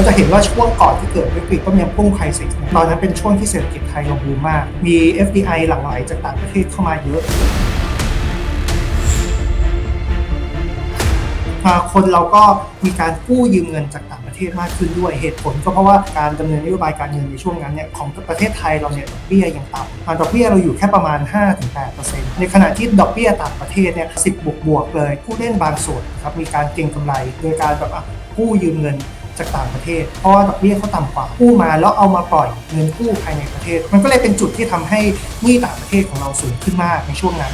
เราจะเห็นว่าช่วงก่อนที่เกิดวิกฤตต้มยำกุ้งไครซิสตอนนั้นเป็นช่วงที่เศรษฐกิจไทยเราบูมมาก มี FDI หลั่งไหลจากต่างประเทศเข้ามาเยอะอ่าคนเราก็มีการกู้ยืมเงินจากต่างประเทศมากขึ้นด้วยเหตุผล ก็เพราะว่าการดำเนินนโยบายการเงินในช่วงนั้นเนี่ยของประเทศไทยเราเนี่ยดอกเบี้ยยังต่ำอ่าดอกเบี้ยเราอยู่แค่ประมาณ 5-8%ในขณะที่ดอกเบี้ยต่างประเทศเนี่ย10บบวกบวกเลย ผู้เล่นบางส่วนครับมีการเก็งกำไร โดยการแบบกู้ยืมเงิน จากต่างประเทศ เพราะว่าดอกเบี้ยเขาต่ำกว่ากู้มาแล้วเอามาปล่อยเงินกู้ภายในประเทศ มันก็เลยเป็นจุดที่ทำให้หนี้ต่างประเทศของเราสูงขึ้นมากในช่วงนั้น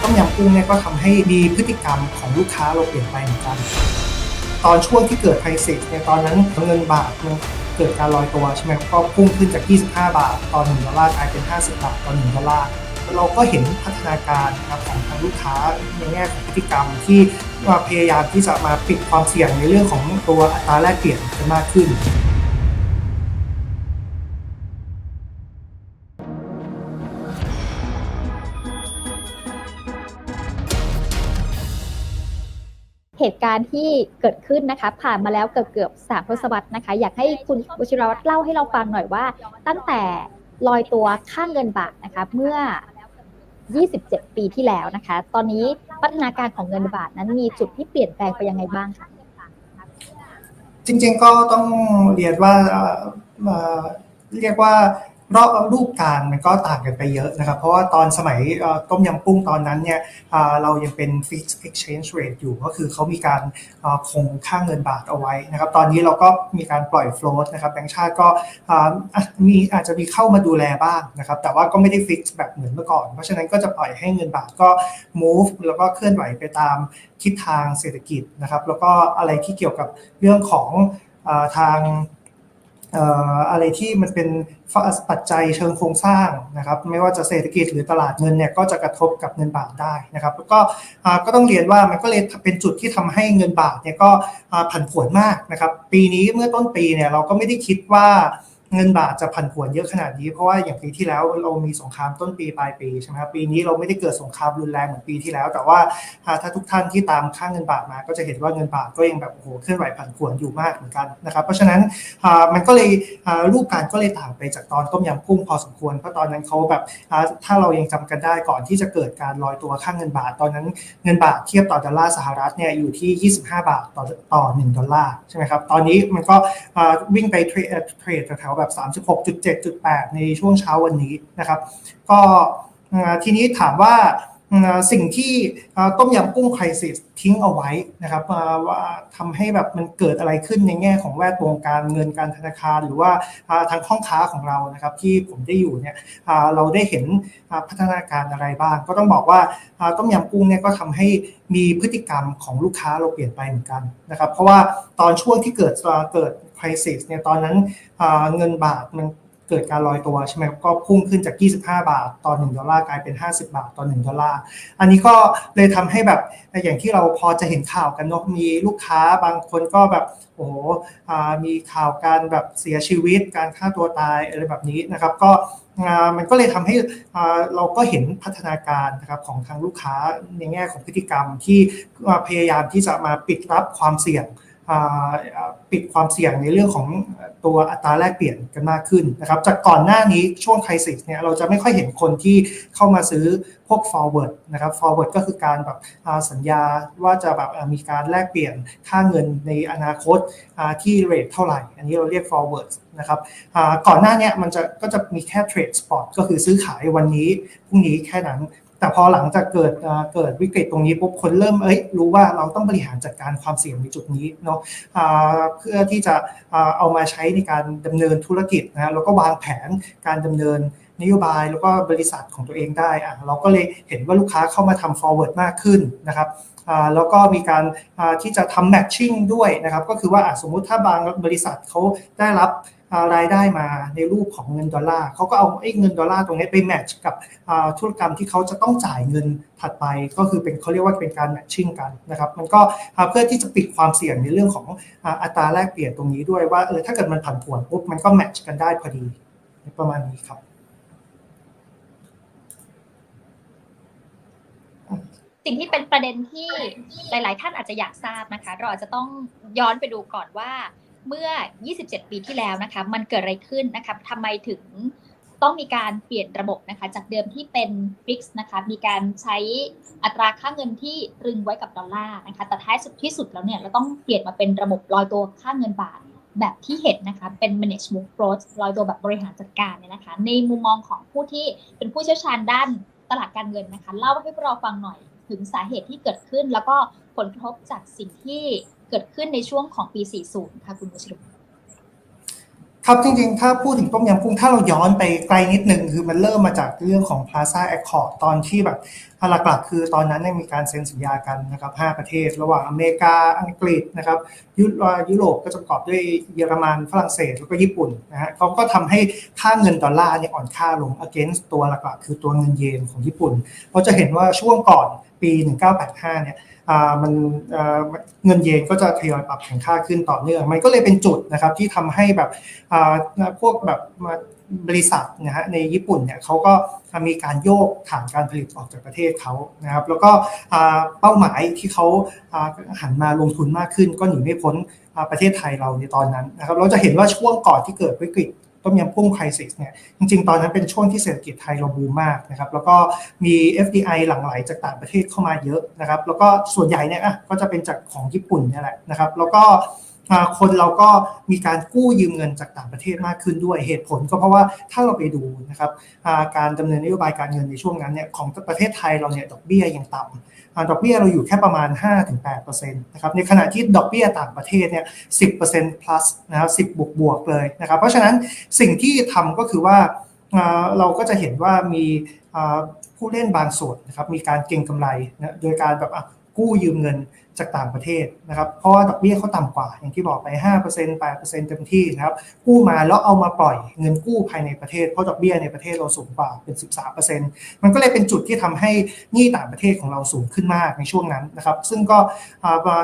ต้มยำกุ้งเนี่ยก็ทำให้มีพฤติกรรมของลูกค้าเราเปลี่ยนไปเหมือนกัน ตอนช่วงที่เกิดไครซิสเนี่ยตอนนั้นเงินบาทมันเกิดการลอยตัวใช่ไหมก็พุ่งขึ้นจาก 25 บาทต่อ1ดอลลาร์กลายเป็น 50 บาทต่อ1ดอลลาร์เราก็เห็นพัฒนาการนะครับของทางลูกค้าในแง่ของพฤติกรรมที่ มาพยายามที่จะมาปิดความเสี่ยงในเรื่องของตัวอัตราแลกเปลี่ยนมากขึ้นเหตุการณ์ที่เกิดขึ้นนะคะผ่านมาแล้วเกือบเกือบสามทศวรรษนะคะ อยากให้คุณวชิรวัตรเล่าให้เราฟังหน่อยว่า ตั้งแต่ลอยตัวค่างเงินบาทนะคะ เมื่อ 27 ปีที่แล้วนะคะ ตอนนี้ พัฒนาการของเงินบาทนั้นมีจุดที่เปลี่ยนแปลงไปยังไงบ้างคะจริงๆก็ต้องเรียนว่าเอ่อเอ่อเรียกว่า รอบรูปการมันก็ต่างกันไปเยอะนะครับ เพราะว่าตอนสมัยต้มยำกุ้งตอนนั้นเนี่ยเรายังเป็น fixed exchange rate อยู่ก็คือเขามีการคงค่าเงินบาทเอาไว้นะครับ ตอนนี้เราก็มีการปล่อย float นะครับแบงก์ชาติก็มีอาจจะมีเข้ามาดูแลบ้างนะครับ แต่ว่าก็ไม่ได้ fix แบบเหมือนเมื่อก่อน เพราะฉะนั้นก็จะปล่อยให้เงินบาทก็ move แล้วก็เคลื่อนไหวไปตามทิศทางเศรษฐกิจนะครับ แล้วก็อะไรที่เกี่ยวกับเรื่องของอทาง อะไรที่มันเป็นปัจจัยเชิงโครงสร้างนะครับไม่ว่าจะเศรษฐกิจหรือตลาดเงินเนี่ยก็จะกระทบกับเงินบาทได้นะครับแล้วก็ก็ต้องเรียนว่ามันก็เลยเป็นจุดที่ทำให้เงินบาทเนี่ยก็ผันผวนมากนะครับปีนี้เมื่อต้นปีเนี่ยเราก็ไม่ได้คิดว่า เงินบาทจะผันผวนเยอะขนาดนี้เพราะว่าอย่างปีที่แล้วเรามีสงครามต้นปีปลายปีใช่ไหมครับปีนี้เราไม่ได้เกิดสงครามรุนแรงเหมือนปีที่แล้ว แต่ว่าถ้าทุกท่านที่ตามค่าเงินบาทมา ก็จะเห็นว่าเงินบาทก็ยังแบบโอ้โหเคลื่อนไหวผันผวนอยู่มากเหมือนกันนะครับเพราะฉะนั้นมันก็เลยรูปการก็เลยต่างไปจากตอนต้มยำกุ้งพอสมควรเพราะตอนนั้นเขาแบบถ้าเรายังจำกันได้ก่อนที่จะเกิดการลอยตัวค่าเงินบาท ตอนนั้นเงินบาทเทียบต่อดอลลาร์สหรัฐเนี่ยอยู่ที่ 25 บาทต่อต่อ1ดอลลาร์ใช่ไหมครับตอนนี้มันก็วิ่งไปเทรดเทรดแถวแบบ 36.7.8 ในช่วงเช้าวันนี้นะครับ ก็ทีนี้ถามว่าสิ่งที่ต้มยำกุ้งไครซิสทิ้งเอาไว้นะครับว่าทำให้แบบมันเกิดอะไรขึ้นในแง่ของแวดวงการเงินการธนาคาร หรือว่าทางห้องค้าของเรานะครับ ที่ผมได้อยู่เนี่ยเราได้เห็นพัฒนาการอะไรบ้าง ก็ต้องบอกว่าต้มยำกุ้งเนี่ยก็ทำให้มีพฤติกรรมของลูกค้าเราเปลี่ยนไปเหมือนกันนะครับ เพราะว่าตอนช่วงที่เกิดเกิด ไครซิสเนี่ยตอนนั้นเงินบาทมันเกิดการลอยตัวใช่ไหมก็พุ่งขึ้นจาก 25 บาทต่อ1ดอลลาร์กลายเป็น 50 บาทต่อ1ดอลลาร์อันนี้ก็เลยทำให้แบบอย่างที่เราพอจะเห็นข่าวกันเนอะมีลูกค้าบางคนก็แบบโอ้โหมีข่าวการแบบเสียชีวิตการฆ่าตัวตายอะไรแบบนี้นะครับ ก็มันก็เลยทำให้เราก็เห็นพัฒนาการนะครับของทางลูกค้าในแง่ของพฤติกรรมที่พยายามที่จะมาปิดรับความเสี่ยง ปิดความเสี่ยงในเรื่องของตัวอัตราแลกเปลี่ยนกันมากขึ้นนะครับ จากก่อนหน้านี้ช่วงไครซิสเนี่ยเราจะไม่ค่อยเห็นคนที่เข้ามาซื้อพวก forward นะครับ forward ก็คือการแบบสัญญาว่าจะแบบมีการแลกเปลี่ยนค่าเงินในอนาคตที่เรทเท่าไหร่ อันนี้เราเรียก forward นะครับก่อนหน้านี้มันจะก็จะมีแค่ trade spot ก็คือซื้อขายวันนี้พรุ่งนี้แค่นั้น แต่พอหลังจากเกิดเกิดวิกฤตตรงนี้ปุ๊บคนเริ่มเอ้ยรู้ว่าเราต้องบริหารจัดการความเสี่ยงในจุดนี้เนาะเพื่อที่จะเอามาใช้ในการดำเนินธุรกิจนะฮะแล้วก็วางแผนการดำเนินนโยบายแล้วก็บริษัทของตัวเองได้อะเราก็เลยเห็นว่าลูกค้าเข้ามาทำ forward มากขึ้นนะครับแล้วก็มีการที่จะทำ matching ด้วยนะครับ ก็คือว่าสมมุติถ้าบางบริษัทเขาได้รับ รายได้มาในรูปของเงินดอลลาร์เขาก็เอาไอ้เงินดอลลาร์ตรงนี้ไปแมทช์กับธุรกรรมที่เขาจะต้องจ่ายเงินถัดไปก็คือเป็นเขาเรียกว่าเป็นการแมทชิ่งกันนะครับมันก็เพื่อที่จะปิดความเสี่ยงในเรื่องของอัตราแลกเปลี่ยนตรงนี้ด้วยว่าเออถ้าเกิดมันผันผวนปุ๊บมันก็แมทช์กันได้พอดีประมาณนี้ครับสิ่งที่เป็นประเด็นที่หลาย ๆ ท่านอาจจะอยากทราบนะคะ เราอาจจะต้องย้อนไปดูก่อนว่า เมื่อ 27 ปีที่แล้วนะคะมันเกิดอะไรขึ้นนะคะทำไมถึงต้องมีการเปลี่ยนระบบนะคะ จากเดิมที่เป็นฟิกซ์นะคะมีการใช้อัตราค่าเงินที่รึงไว้กับดอลลาร์นะคะแต่ท้ายสุดที่สุดแล้วเนี่ยเราต้องเปลี่ยนมาเป็นระบบลอยตัวค่าเงินบาทแบบที่เห็นนะคะเป็น manage move approach ลอยตัวแบบบริหารจัดการเนี่ยนะคะ ในมุมมองของผู้ที่เป็นผู้เชี่ยวชาญด้านตลาดการเงินนะคะเล่าให้พวกเราฟังหน่อยถึงสาเหตุที่เกิดขึ้น แล้วก็ผลกระทบจากสิ่งที่ เกิดขึ้นในช่วงของปี 40 ค่ะคุณมุชรุครับจริงๆ ถ้าพูดถึงต้มยำกุ้งถ้าเราย้อนไปไกลนิดนึงคือมันเริ่มมาจากเรื่องของ Plaza Accord ตอนที่แบบหลักๆคือตอนนั้นเนี่ยมีการเซ็นสัญญากันนะครับ5ประเทศ ระหว่างอเมริกาอังกฤษนะครับยุยุโรปก็จะประกอบด้วยเยอรมันฝรั่งเศสแล้วก็ญี่ปุ่นนะฮะเขาก็ทำให้ค่าเงินดอลลาร์เนี่ยอ่อนค่าลง against ตัวหลักๆ คือตัวเงินเยนของญี่ปุ่นเราจะเห็นว่าช่วงก่อน ปี 1985 เนี่ยมันเงินเยนก็จะทยอยปรับแข็งค่าขึ้นต่อเนื่อง มันก็เลยเป็นจุดนะครับที่ทำให้แบบพวกแบบบริษัทนะฮะในญี่ปุ่นเนี่ยเขาก็มีการโยกฐานการผลิตออกจากประเทศเขานะครับ แล้วก็เป้าหมายที่เขาหันมาลงทุนมากขึ้น ก็หนีไม่พ้นประเทศไทยเราในตอนนั้นนะครับ เราจะเห็นว่าช่วงก่อนที่เกิดวิกฤต ต้มยำกุ้งไครซิสเนี่ยจริงๆ ตอนนั้นเป็นช่วงที่เศรษฐกิจไทยเราบูมมากนะครับแล้วก็มี FDI หลั่งไหลจากต่างประเทศเข้ามาเยอะนะครับแล้วก็ส่วนใหญ่เนี่ยก็จะเป็นจากของญี่ปุ่นนี่แหละนะครับแล้วก็ คนเราก็มีการกู้ยืมเงินจากต่างประเทศมากขึ้นด้วยเหตุผลก็เพราะว่าถ้าเราไปดูนะครับการดำเนินนโยบายการเงินในช่วงนั้นเนี่ยของประเทศไทยเราเนี่ยดอกเบี้ยยังต่ำดอกเบี้ยเราอยู่แค่ประมาณ 5-8%นะครับในขณะที่ดอกเบี้ยต่างประเทศเนี่ย 10% plus นะครับ10 บวกบวกเลยนะครับเพราะฉะนั้นสิ่งที่ทำก็คือว่าเราก็จะเห็นว่ามีผู้เล่นบางส่วนนะครับมีการเก็งกำไรนะโดยการแบบ กู้ยืมเงินจากต่างประเทศนะครับเพราะว่าดอกเบี้ยเขาต่ำกว่า อย่างที่บอกไป 5% 8%เต็มที่นะครับกู้มาแล้วเอามาปล่อยเงินกู้ภายในประเทศเพราะดอกเบี้ยในประเทศเราสูงกว่าเป็น 13%มันก็เลยเป็นจุดที่ทำให้หนี้ต่างประเทศของเราสูงขึ้นมากในช่วงนั้นนะครับ ซึ่งก็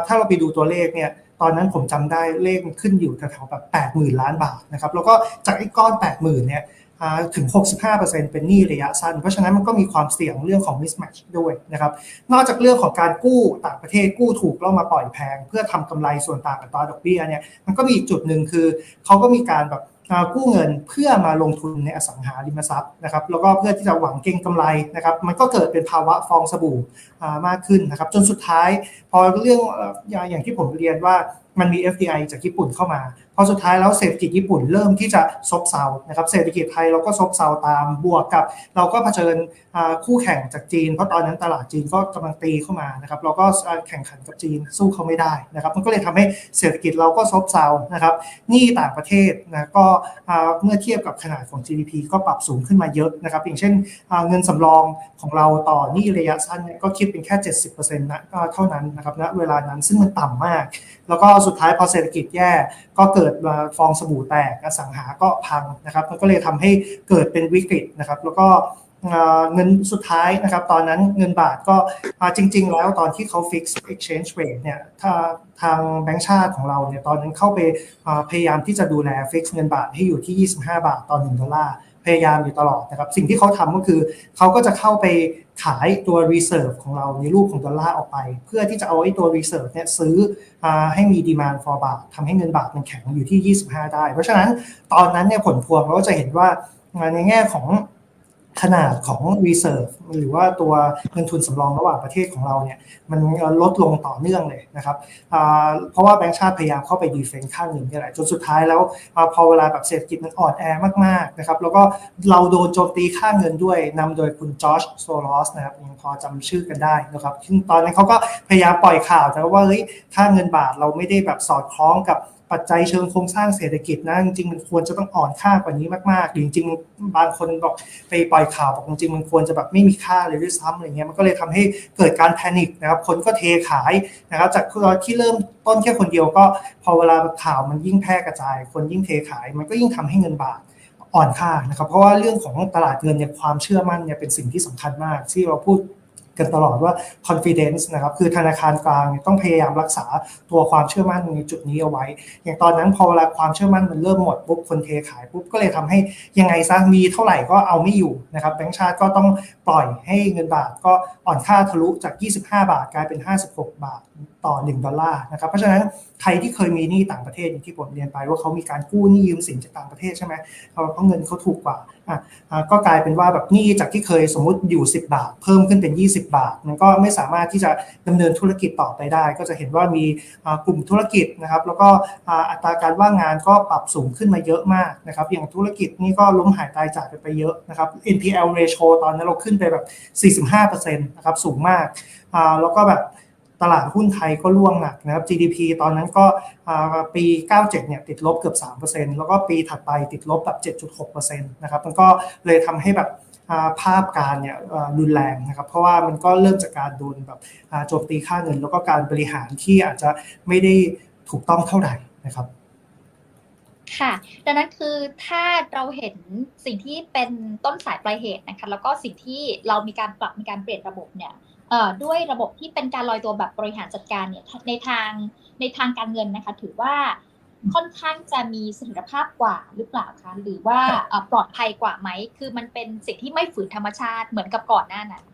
ถ้าเราไปดูตัวเลขเนี่ยตอนนั้นผมจำได้เลขขึ้นอยู่แถวๆแบบ 80,000 ล้านบาทนะครับแล้วก็จากไอ้ก้อน 80,000เนี่ย ถึง 65%เป็นหนี้ระยะสั้น เพราะฉะนั้นมันก็มีความเสี่ยงเรื่องของ mismatch ด้วยนะครับ นอกจากเรื่องของการกู้ต่างประเทศกู้ถูกแล้วมาปล่อยแพง เพื่อทำกำไรส่วนต่างกับตราดอกเบี้ยเนี่ย มันก็มีอีกจุดหนึ่งคือเขาก็มีการแบบกู้เงินเพื่อมาลงทุนในอสังหาริมทรัพย์นะครับ แล้วก็เพื่อที่จะหวังเก็งกำไรนะครับ มันก็เกิดเป็นภาวะฟองสบู่มากขึ้นนะครับ จนสุดท้าย พอเรื่องอย่างที่ผมเรียนว่า มันมี FDI จากญี่ปุ่นเข้ามา พอสุดท้ายแล้วเศรษฐกิจญี่ปุ่นเริ่มที่จะซบเซานะครับ เศรษฐกิจไทยเราก็ซบเซาตามบวกกับ เราก็เผชิญคู่แข่งจากจีน เพราะตอนนั้นตลาดจีนก็กำลังตีเข้ามานะครับ เราก็แข่งขันกับจีนสู้เขาไม่ได้นะครับ มันก็เลยทำให้เศรษฐกิจเราก็ซบเซานะครับหนี้ต่างประเทศนะก็เมื่อเทียบกับขนาดของ GDP ก็ปรับสูงขึ้นมาเยอะนะครับ อย่างเช่นเงินสำรองของเราต่อหนี้ระยะสั้นก็คิดเป็นแค่ 70%นะเท่านั้นนะครับณเวลานั้นซึ่งมันต่ำมาก แล้วก็สุดท้ายพอเศรษฐกิจแย่ก็เกิดมาฟองสบู่แตกอสังหาก็พังนะครับมันก็เลยทำให้เกิดเป็นวิกฤตนะครับ แล้วก็เงินสุดท้ายนะครับ ตอนนั้นเงินบาทก็จริง ๆ แล้วตอนที่เขา fix exchange rate เนี่ยถ้าทางแบงก์ชาติของเราเนี่ยตอนนั้นเข้าไปพยายามที่จะดูแล fix เงินบาทให้อยู่ที่ 25 บาทต่อ1ดอลลาร์ พยายามอยู่ตลอดนะครับ สิ่งที่เขาทำก็คือเขาก็จะเข้าไปขายตัว reserve ของเราในรูปของดอลลาร์ออกไป เพื่อที่จะเอาไอ้ตัว reserve เนี่ยซื้อให้มี demand for บาททำให้เงินบาทมันแข็งอยู่ที่ 25 ได้ เพราะฉะนั้นตอนนั้นเนี่ยผลพวงเราก็จะเห็นว่าในแง่ของ ขนาดของ reserve หรือว่าตัวเงินทุนสำรองระหว่างประเทศของเราเนี่ยมันลดลงต่อเนื่องเลยนะครับเพราะว่าแบงก์ชาติพยายามเข้าไปดีเฟนต์ข้างหนึ่งนี่แหละจนสุดท้ายแล้วพอเวลาแบบเศรษฐกิจมันอ่อนแอมากๆนะครับแล้วก็เราโดนโจมตีค่าเงินด้วยนำโดยคุณจอร์จโซลอสนะครับยังพอจำชื่อกันได้นะครับซึ่งตอนนั้นเขาก็พยายามปล่อยข่าวแต่ว่าเฮ้ยค่าเงินบาทเราไม่ได้แบบสอดคล้องกับ ปัจจัยเชิงโครงสร้างเศรษฐกิจนะจริงๆมันควรจะต้องอ่อนค่ากว่านี้มากๆจริงๆบางคนบอกไปปล่อยข่าวบอกจริงๆมันควรจะแบบไม่มีค่าเลยด้วยซ้ำอะไรเงี้ยมันก็เลยทำให้เกิดการแพนิคนะครับคนก็เทขายนะครับจากที่เริ่มต้นแค่คนเดียวก็พอเวลาข่าวมันยิ่งแพร่กระจาย คนยิ่งเทขาย มันก็ยิ่งทำให้เงินบาทอ่อนค่านะครับเพราะว่าเรื่องของตลาดเงินเนี่ยความเชื่อมั่นเนี่ยเป็นสิ่งที่สำคัญมากที่เราพูด กันตลอดว่า confidence นะครับคือธนาคารกลางต้องพยายามรักษาตัวความเชื่อมั่นในจุดนี้เอาไว้ อย่างตอนนั้นพอเวลาความเชื่อมั่นมันเริ่มหมดปุ๊บคนเทขายปุ๊บก็เลยทำให้ยังไงซะมีเท่าไหร่ก็เอาไม่อยู่นะครับแบงก์ชาติก็ต้องปล่อยให้เงินบาทก็อ่อนค่าทะลุจาก 25 บาทกลายเป็น 56 บาทต่อ 1 ดอลลาร์นะครับเพราะฉะนั้นใครที่เคยมีหนี้ต่างประเทศอย่างที่ผมเรียนไปว่าเขามีการกู้หนี้ยืมสินจากต่างประเทศใช่ไหมเพราะเพราะเงินเขาถูกกว่าก็กลายเป็นว่าแบบหนี้จากที่เคยสมมุติอยู่ 10 บาท เพิ่มขึ้นเป็น 20 บาทมันก็ไม่สามารถที่จะดำเนินธุรกิจต่อไปได้ ก็จะเห็นว่ามีกลุ่มธุรกิจนะครับ แล้วก็อัตราการว่างงานก็ปรับสูงขึ้นมาเยอะมากนะครับ อย่างธุรกิจนี่ก็ล้มหายตายจากไปเยอะนะครับ NPL ratio ตอนนั้นเราขึ้นไปแบบ 45%นะครับสูงมากแล้วก็แบบ ตลาดหุ้นไทยก็ร่วงหนักนะครับ GDP ตอนนั้นก็ปี 97 เนี่ยติดลบเกือบ 3%แล้วก็ปีถัดไปติดลบแบบ 7.6%นะครับ มันก็เลยทำให้แบบภาพการเนี่ยรุนแรงนะครับ เพราะว่ามันก็เริ่มจากการโดนแบบโจมตีค่าเงิน แล้วก็การบริหารที่อาจจะไม่ได้ถูกต้องเท่าไหร่นะครับค่ะดังนั้นคือถ้าเราเห็นสิ่งที่เป็นต้นสายปลายเหตุนะคะแล้วก็สิ่งที่เรามีการปรับมีการเปลี่ยนระบบเนี่ย ด้วยระบบที่เป็นการลอยตัวแบบบริหารจัดการเนี่ยในทางในทางการเงินนะคะถือว่าค่อนข้างจะมีเสถียรภาพกว่าหรือเปล่าคะหรือว่าปลอดภัยกว่าไหม คือมันเป็นสิ่งที่ไม่ฝืนธรรมชาติเหมือนกับก่อนหน้านั้น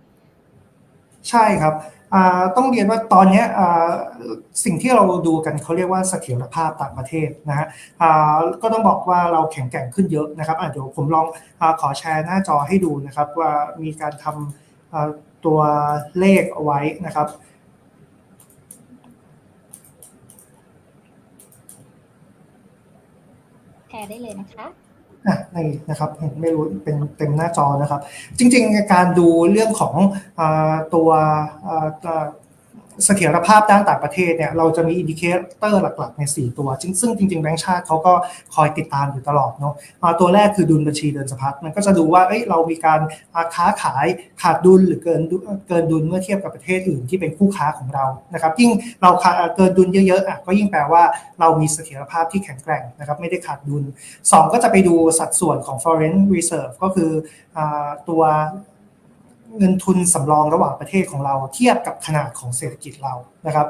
ใช่ครับต้องเรียนว่าตอนนี้สิ่งที่เราดูกันเขาเรียกว่าเสถียรภาพต่างประเทศนะฮะก็ต้องบอกว่าเราแข็งแกร่งขึ้นเยอะนะครับเดี๋ยวผมลองอขอแชร์หน้าจอให้ดูนะครับว่ามีการทำ ตัวเลขเอาไว้นะครับ แชร์ได้เลยนะคะอะนี่นะครับเห็นไม่รู้เป็นเต็มหน้าจอนะครับ จริง ๆ การดูเรื่องของอาตัวอ่าอ่า เสถียรภาพด้านต่างประเทศเนี่ยเราจะมีอินดิเคเตอร์หลักๆใน 4 ตัวซึ่งซึ่งจริงๆแบงก์ชาติเขาก็คอยติดตามอยู่ตลอดเนาะตัวแรกคือดุลบัญชีเดินสะพัดมันก็จะดูว่าเอ้ยเรามีการค้าขายขาดดุลหรือเกินดุเกินดุลเมื่อเทียบกับประเทศอื่นที่เป็นคู่ค้าของเรานะครับยิ่งเราขาดเกินดุลเยอะๆอะก็ยิ่งแปลว่าเรามีเสถียรภาพที่แข็งแกร่งนะครับไม่ได้ขาดดุลสองก็จะไปดูสัดส่วนของ foreign reserve ก็คืออตัว เงินทุนสำรองระหว่างประเทศของเราเทียบกับขนาดของเศรษฐกิจเรานะครับ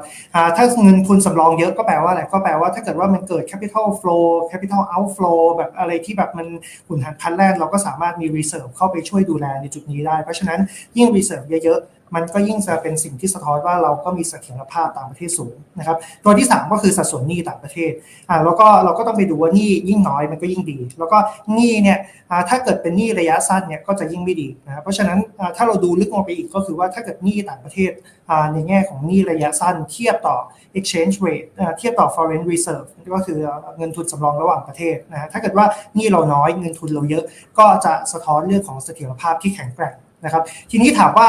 ถ้าเงินทุนสำรองเยอะก็แปลว่าอะไรก็แปลว่าถ้าเกิดว่ามันเกิด capital flow capital outflow แบบอะไรที่แบบมันหุ่นหันพันแล่นเราก็สามารถมี reserve เข้าไปช่วยดูแลในจุดนี้ได้ เพราะฉะนั้นยิ่ง reserve เยอะๆ มันก็ยิ่งจะเป็นสิ่งที่สะท้อนว่าเราก็มีเสถียรภาพต่างประเทศสูงนะครับ ตัวที่สามก็คือสัดส่วนหนี้ต่างประเทศอ่าแล้วก็เราก็ต้องไปดูว่าหนี้ยิ่งน้อยมันก็ยิ่งดี แล้วก็หนี้เนี่ยอ่าถ้าเกิดเป็นหนี้ระยะสั้นเนี่ยก็จะยิ่งไม่ดีนะครับเพราะฉะนั้นอ่าถ้าเราดูลึกลงไปอีกก็คือว่าถ้าเกิดหนี้ต่างประเทศอ่าในแง่ของหนี้ระยะสั้น เทียบต่อ exchange rate เทียบต่อ foreign reserve ก็คือเงินทุนสำรองระหว่างประเทศนะฮะถ้าเกิดว่าหนี้เราน้อยเงินทุนเราเยอะ ก็จะสะท้อนเรื่องของเสถียรภาพที่แข็งแกร่งนะครับ ทีนี้ถามว่า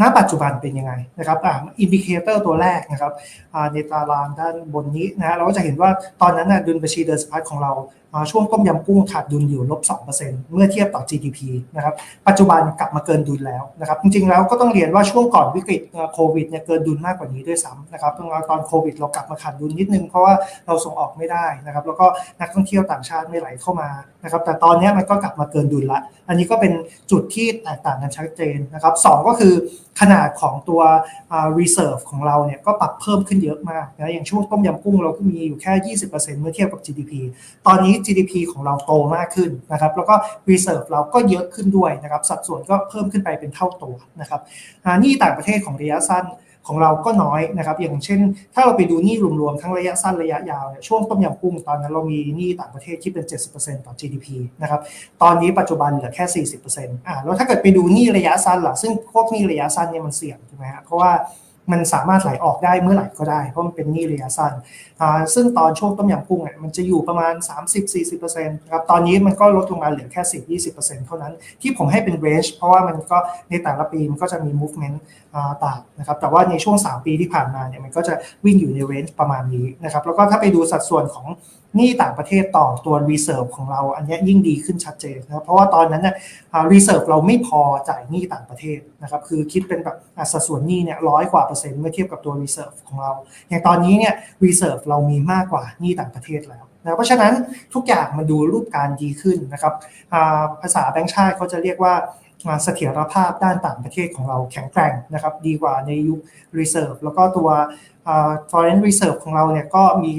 ณปัจจุบันเป็นยังไงนะครับอ่าอินดิเคเตอร์ตัวแรกนะครับในตารางด้านบนนี้นะเราก็จะเห็นว่าตอนนั้นนะดุลบัญชีเดินสะพัดของเรา ช่วงต้มยำกุ้งขาดดุลอยู่ลบ2%เมื่อเทียบต่อ GDP นะครับปัจจุบันกลับมาเกินดุลแล้วนะครับจริงๆแล้วก็ต้องเรียนว่าช่วงก่อนวิกฤตโควิดเนี่ยเกินดุลมากกว่านี้ด้วยซ้ำนะครับตอนโควิดเรากลับมาขาดดุลนิดนึงเพราะว่าเราส่งออกไม่ได้นะครับแล้วก็นักท่องเที่ยวต่างชาติไม่ไหลเข้ามานะครับแต่ตอนนี้มันก็กลับมาเกินดุลละ อันนี้ก็เป็นจุดที่แตกต่างกันชัดเจนนะครับสองก็คือขนาดของตัว reserve ของเราเนี่ยก็ปรับเพิ่มขึ้นเยอะมากนะอย่างช่วงต้มยำกุ้งเราก็มีอยู่แค่ 20%เมื่อเทียบกับ GDP ตอนนี้ GDP ของเราโตมากขึ้นนะครับ แล้วก็ reserve เราก็เยอะขึ้นด้วยนะครับ สัดส่วนก็เพิ่มขึ้นไปเป็นเท่าตัวนะครับหนี่ต่างประเทศของระยะสั้นของเราก็น้อยนะครับ อย่างเช่น ถ้าเราไปดูหนี้รวมๆ ทั้งระยะสั้นระยะยาวเนี่ยช่วงต้มยำกุ้งตอนนั้นเรามีหนี้ต่างประเทศที่เป็น 70%ต่อ GDP นะครับ ตอนนี้ปัจจุบันเหลือแค่ 40%อ่าแล้วถ้าเกิดไปดูหนี้ระยะสั้นล่ะ ซึ่งพวกหนี้ระยะสั้นเนี่ยมันเสี่ยงถูกไหมฮะเพราะว่า มันสามารถไหลออกได้เมื่อไหร่ก็ได้ เพราะมันเป็นหนี้ระยะสั้น ซึ่งตอนช่วงต้มยำกุ้งเนี่ยมันจะอยู่ประมาณ 30-40%นะครับ ตอนนี้มันก็ลดลงมาเหลือแค่ 10-20%เท่านั้น ที่ผมให้เป็น range เพราะว่ามันก็ในแต่ละปีมันก็จะมี movement ต่างนะครับ แต่ว่าในช่วง 3 ปีที่ผ่านมาเนี่ยมันก็จะวิ่งอยู่ใน range ประมาณนี้นะครับ แล้วก็ถ้าไปดูสัดส่วนของ หนี้ต่างประเทศต่อตัว reserve ของเราอันนี้ยิ่งดีขึ้นชัดเจนนะครับเพราะว่าตอนนั้นเนี่ยอ่า reserve เราไม่พอจ่ายหนี้ต่างประเทศนะครับคือคิดเป็นแบบสัดส่วนหนี้เนี่ยร้อยกว่าเปอร์เซ็นต์เมื่อเทียบกับตัว reserve ของเรา อย่างตอนนี้เนี่ย reserve เรามีมากกว่าหนี้ต่างประเทศแล้วนะเพราะฉะนั้นทุกอย่างมันดูรูปการดีขึ้นนะครับภาษาแบงค์ชาติเขาจะเรียกว่าเสถียรภาพด้านต่างประเทศของเราแข็งแกร่งนะครับดีกว่าในยุค reserve แล้วก็ตัว foreign reserve ของเราเนี่ยก็มี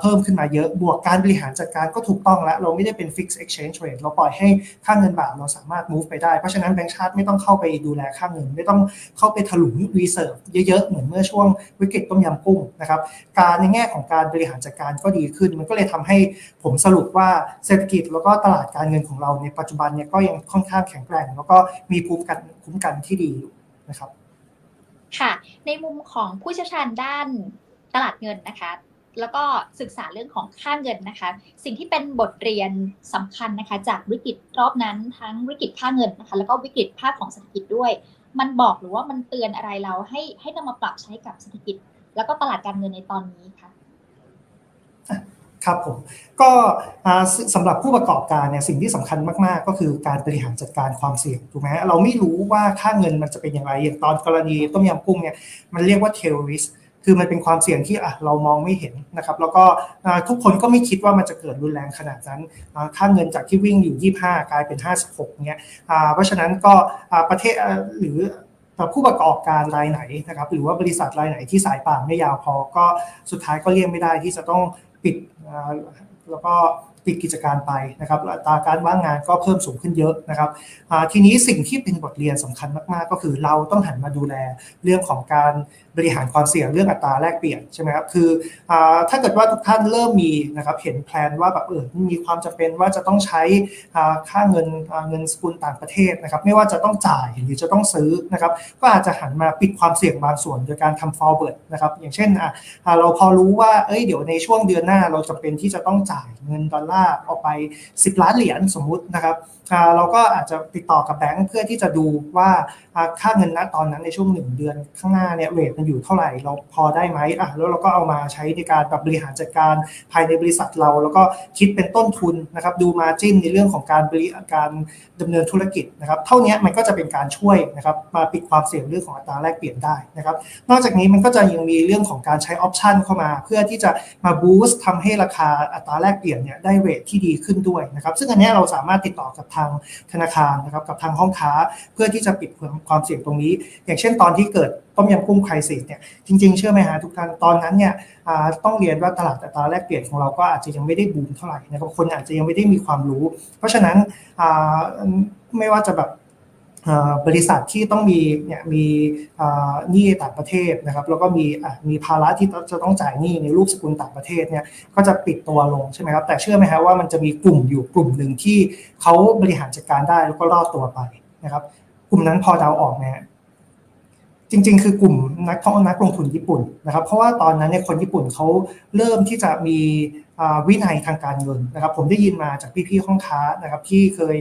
เพิ่มขึ้นมาเยอะบวกการบริหารจัดการก็ถูกต้องแล้ว เราไม่ได้เป็น fixed exchange rate เราปล่อยให้ค่าเงินบาทเราสามารถ move ไปได้ เพราะฉะนั้นแบงก์ชาติไม่ต้องเข้าไปดูแลค่าเงิน ไม่ต้องเข้าไปถลุง reserve เยอะๆ เหมือนเมื่อช่วงวิกฤตต้มยำกุ้งนะครับการในแง่ของการบริหารจัดการก็ดีขึ้น มันก็เลยทำให้ผมสรุปว่าเศรษฐกิจแล้วก็ตลาดการเงินของเราในปัจจุบันเนี่ยก็ยังค่อนข้างแข็งแกร่ง แล้วก็มีภูมิกันคุ้มกันที่ดีอยู่นะครับ ค่ะ ในมุมของผู้เชี่ยวชาญด้านตลาดเงินนะคะ แล้วก็ศึกษาเรื่องของค่าเงินนะคะ สิ่งที่เป็นบทเรียนสำคัญนะคะ จากวิกฤตรอบนั้นทั้งวิกฤตค่าเงินนะคะ แล้วก็วิกฤตภาพของเศรษฐกิจด้วย มันบอกหรือว่ามันเตือนอะไรเราให้ให้นำมาปรับใช้กับเศรษฐกิจ แล้วก็ตลาดการเงินในตอนนี้คะ ครับผมก็สำหรับผู้ประกอบการเนี่ยสิ่งที่สำคัญมาก ๆ ก็คือการบริหารจัดการความเสี่ยงถูกไหมเราไม่รู้ว่าค่าเงินมันจะเป็นอย่างไรอย่างตอนกรณีต้มยำกุ้งเนี่ยมันเรียกว่า tail risk คือมันเป็นความเสี่ยงที่อะเรามองไม่เห็นนะครับ แล้วก็ทุกคนก็ไม่คิดว่ามันจะเกิดรุนแรงขนาดนั้นค่าเงินจากที่วิ่งอยู่ 25 กลายเป็น 56เนี่ยเพราะฉะนั้นก็ประเทศหรือผู้ประกอบการรายไหนนะครับหรือว่าบริษัทรายไหนที่สายป่านไม่ยาวพอก็สุดท้ายก็เลี่ยงไม่ได้ที่จะต้อง ปิดแล้วก็ ปิดกิจการไปนะครับอัตราการว่างงานก็เพิ่มสูงขึ้นเยอะนะครับทีนี้สิ่งที่เป็นบทเรียนสำคัญมากๆ ก็คือเราต้องหันมาดูแลเรื่องของการบริหารความเสี่ยงเรื่องอัตราแลกเปลี่ยนใช่ไหมครับคือถ้าเกิดว่าทุกท่านเริ่มมีนะครับเห็นแพลนว่าแบบเออมีความจำเป็นว่าจะต้องใช้ค่าเงินเงินสกุลต่างประเทศนะครับ ไม่ว่าจะต้องจ่ายหรือจะต้องซื้อนะครับ ก็อาจจะหันมาปิดความเสี่ยงบางส่วนโดยการทำ forward นะครับอย่างเช่นเราพอรู้ว่าเอ้ยเดี๋ยวในช่วงเดือนหน้าเราจำเป็นที่จะต้องจ่ายเงินดอลลาร์ออกไป 10 ล้านเหรียญสมมุตินะครับเราก็อาจจะติดต่อกับแบงก์เพื่อที่จะดูว่าค่าเงินณตอนนั้นในช่วงหนึ่งเดือนข้างหน้าเนี่ยเรทมันอยู่เท่าไหร่เราพอได้ไหมอะแล้วเราก็เอามาใช้ในการแบบบริหารจัดการภายในบริษัทเรา แล้วก็คิดเป็นต้นทุนนะครับดูมาจิ้นในเรื่องของการบริการดำเนินธุรกิจนะครับเท่านี้มันก็จะเป็นการช่วยนะครับมาปิดความเสี่ยงเรื่องของอัตราแลกเปลี่ยนได้นะครับนอกจากนี้มันก็จะยังมีเรื่องของการใช้ออปชันเข้ามา เพื่อที่จะมาบูสต์ทำให้ราคาอัตราแลกเปลี่ยนเนี่ยได้เรทที่ดีขึ้นด้วยนะครับซึ่งอันนี้เราสามารถติดต่อกับทางธนาคารนะครับกับทางห้องค้าเพื่อที่จะปิดความเสี่ยงตรงนี้ อย่างเช่นตอนที่เกิดต้มยำกุ้งไครซิสเนี่ยจริงๆ เชื่อไหมฮะทุกท่านตอนนั้นเนี่ยต้องเรียนว่าตลาดอัตราแลกเปลี่ยนของเราก็อาจจะยังไม่ได้บูมเท่าไหร่นะครับคนอาจจะยังไม่ได้มีความรู้ เพราะฉะนั้นไม่ว่าจะแบบ บริษัทที่ต้องมีเนี่ยมีหนี้ต่างประเทศนะครับแล้วก็มีมีภาระที่จะต้องจ่ายหนี้ในรูปสกุลต่างประเทศเนี่ยก็จะปิดตัวลงใช่ไหมครับแต่เชื่อไหมฮะว่ามันจะมีกลุ่มอยู่กลุ่มหนึ่งที่เขาบริหารจัดการได้แล้วก็รอดตัวไปนะครับกลุ่มนั้นพอเดาออกไหมจริงๆ คือกลุ่มนักท่องนักลงทุนญี่ปุ่นนะครับเพราะว่าตอนนั้นเนี่ยคนญี่ปุ่นเขาเริ่มที่จะมี วินัยทางการเงินนะครับผมได้ยินมาจากพี่ๆห้องค้านะครับที่เคย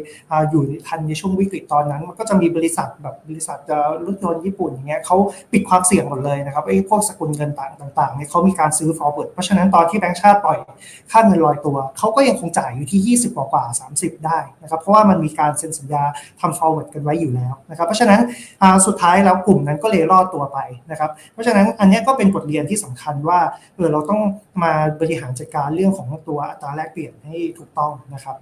อยู่ทันในช่วงวิกฤตตอนนั้น มันก็จะมีบริษัทแบบบริษัทรถยนต์ญี่ปุ่นอย่างเงี้ยเขาปิดความเสี่ยงหมดเลยนะครับไอ้พวกสกุลเงินต่างๆเนี่ยเขามีการซื้อ forward เพราะฉะนั้นตอนที่แบงก์ชาติปล่อยค่าเงินลอยตัวเขาก็ยังคงจ่ายอยู่ที่ 20 กว่ากว่า 30 ได้นะครับเพราะว่ามันมีการเซ็นสัญญาทำ forward กันไว้อยู่แล้วนะครับเพราะฉะนั้นสุดท้ายแล้วกลุ่มนั้นก็เลยรอดตัวไปนะครับเพราะฉะนั้นอันนี้ก็เป็นบทเรียนที่สำคัญว่าเออเราต้องมาบริหารจัดการเื่องของตัวอัตราแลกเปลี่ยนให้ถูกต้องนะครับ